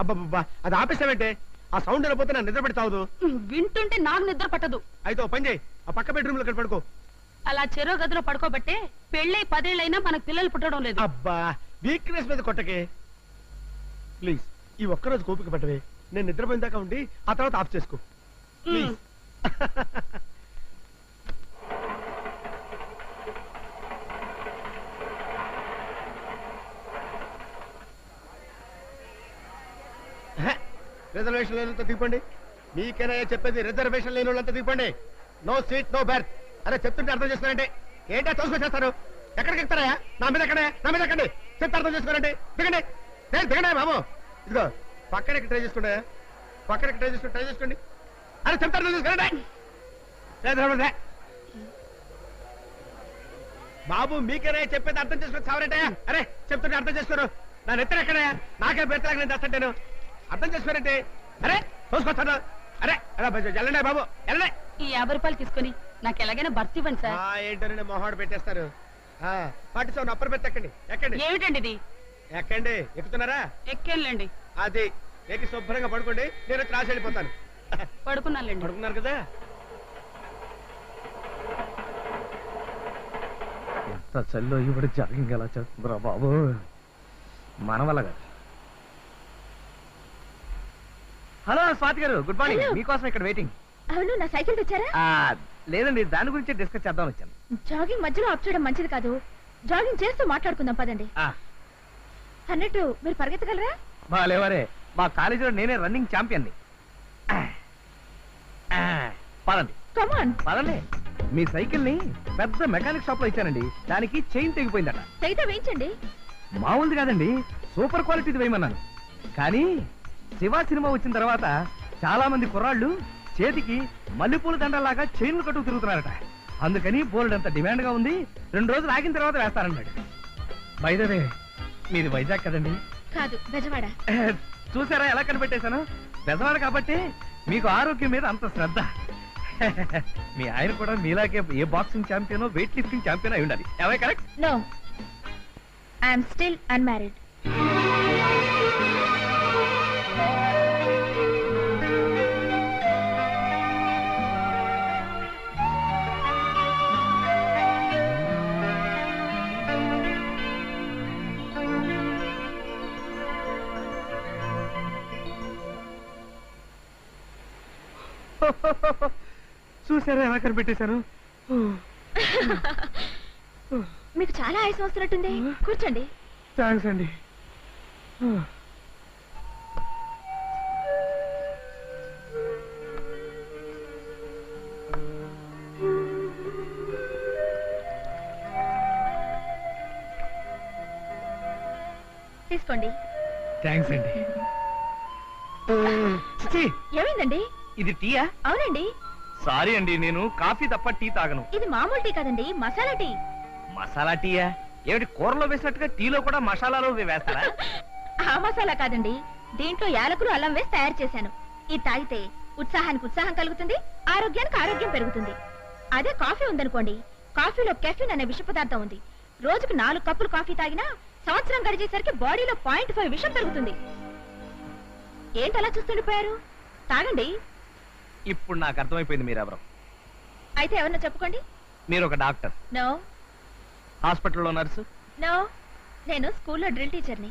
అబ్బబ్బబ్బా అది ఆపేసావంటే? ఆ సౌండ్ వెళ్ళిపోతే నా నిద్ర పెడతావు వింటుంటే నాకు నిద్ర పట్టదు. అయితే పని చేయి. ఆ పక్క బెడ్రూమ్లో పడుకో అలా చెరో గదిలో పడుకోబట్టే పెళ్ళై పదేళ్ళైనా మనకు పిల్లలు పుట్టడం లేదు. అబ్బా వీక్నెస్ మీద కొట్టకే. ప్లీజ్ ఈ ఒక్కరోజు కోపిక పట్టవే. నేను నిద్రపోయిన దాకా ఉండి ఆ తర్వాత ఆఫ్ చేసుకో. ప్లీజ్ రిజర్వేషన్ లేనంత దిగండి మీకైనా చెప్పేది రిజర్వేషన్ లేని వాళ్ళంతా దిగండి నో సీట్ నో బెర్త్ అరే చెప్తుంటే అర్థం చేసుకోరండి. ఏంటో తోసుకొచ్చేస్తారు ఎక్కడికి ఎక్కుతారా నా మీద ఎక్కడే నా మీద ఎక్కండి. చెప్తే అర్థం చేసుకోరండి. దిగండి. నేను దిగండి బాబు. ఇదిగో పక్కన ట్రై చేసుకుంటే పక్కన ట్రై చేసుకుని ట్రై చేసుకోండి. అరే చెప్తే అర్థం చేసుకోరండి. బాబు మీకేనా చెప్పేది అర్థం చేసుకుని చావరంటే అరే చెప్తుంటే అర్థం చేసుకోరు. నా నెత్తరు ఎక్కడా నాకే బెత్తలాగా నేను చేస్తాను అర్థం చేసుకోరంటే? అరే చూసుకొస్తాను అరే అరే వెళ్ళండి బాబు. వెళ్ళండి. ఈ యాభై రూపాయలు తీసుకొని నాకు ఎలాగైనా భర్తీ ఇవ్వండి సార్. ఆ, ఏంటోనండి మొహాడు పెట్టేస్తారు. ఆ, పట్టు సౌన్ అప్పర్ పెట్టి ఎక్కండి. ఎక్కండి. ఏమిటండి ఇది? ఎక్కండి. ఎక్కుతున్నారా? ఎక్కేళ్ళండి అది ఎక్కి శుభ్రంగా పడుకోండి. నేను రాసి వెళ్ళిపోతాను. పడుకున్నానులేండి. పడుకున్నారు కదా? ఎంత చల్లో ఇప్పుడు జాగింగ్ ఎలా చేస్తుందిరా బాబు? మన వల్ల కాదు హలో స్వాతి గారు గుడ్ మార్నింగ్. మీకోసం ఇక్కడ వెయిటింగ్. అవును నా సైకిల్ తెచ్చారా? ఆ, లేదండి దాని గురించి డిస్కస్ చేద్దాం వచ్చాను. జాగింగ్ మధ్యలో ఆఫ్ చేయడం మంచిది కాదు. జాగింగ్ చేస్తూ మాట్లాడుకుందాం పదండి. ఆ, అన్నట్టు మీరు పరిగెత్తగలరా? బాలేవరే మా కాలేజీలో నేనే రన్నింగ్ ఛాంపియన్ని. ఆ, ఆ, పదండి. కమాన్ పదండి. మీ సైకిల్ని పెద్ద మెకానిక్ షాప్లో ఇచ్చానండి. దానికి చైన్ తెగిపోయిందట. వేయించండి. మామూలుది కాదండి సూపర్ క్వాలిటీది వేయమన్నాను. కానీ శివ సినిమా వచ్చిన తర్వాత చాలా మంది కుర్రాళ్ళు చేతికి మల్లెపూల దండలాగా చైన్లు కట్టుకు తిరుగుతున్నారట. అందుకని బోల్డ్ అంత డిమాండ్గా ఉంది. రెండు రోజులు ఆగిన తర్వాత వేస్తారన్నాడు. బైదవే మీది వైజాగ్ కదండి? కాదు బెజవాడ. చూసారా ఎలా కనిపెట్టేశాను? పెద్దవాడు కాబట్టి మీకు ఆరోగ్యం మీద అంత శ్రద్ధ. మీ ఆయన కూడా మీలాగే ఏ boxing champion weight lifting champion అయి ఉండాలి. Correct no I'm still unmarried చూసారా ఎలా కనిపెట్టేశాను? మీకు చాలా ఆయాసం వస్తున్నట్టుంది. కూర్చోండి. థ్యాంక్స్ అండి. తీసుకోండి. థ్యాంక్స్ అండి. ఏమైందండి? ఇది టీయా అవునండి. సారీ అండి నేను కాఫీ తప్ప టీ తాగను. ఇది మామూలు టీ కాదండి మసాలా టీ మసాలా టీయా ఏమిటి కూరలో వేసినట్టుగా టీలో కూడా మసాలాలో వేస్తారా? ఆ మసాలా కాదండి దీంట్లో యాలకులు అల్లం వేసి తయారు చేశాను. ఇది తాగితే ఉత్సాహానికి ఉత్సాహం కలుగుతుంది ఆరోగ్యానికి ఆరోగ్యం పెరుగుతుంది. అదే కాఫీ ఉందనుకోండి కాఫీలో కెఫిన్ అనే విష పదార్థం ఉంది. రోజుకు నాలుగు కప్పులు కాఫీ తాగినా సంవత్సరం గడిచేసరికి బాడీలో పాయింట్ ఫైవ్ విషం పెరుగుతుంది. ఏంటి అలా చూస్తుండిపోయారు? తాగండి. ఇప్పుడు నాకు అర్థమైపోయింది మీరెవరు. అయితే ఎవరన్నా చెప్పుకోండి. మీరు ఒక డాక్టర్. నో. హాస్పిటల్లో నర్సు. నో. నేను స్కూల్లో డ్రిల్ టీచర్ని.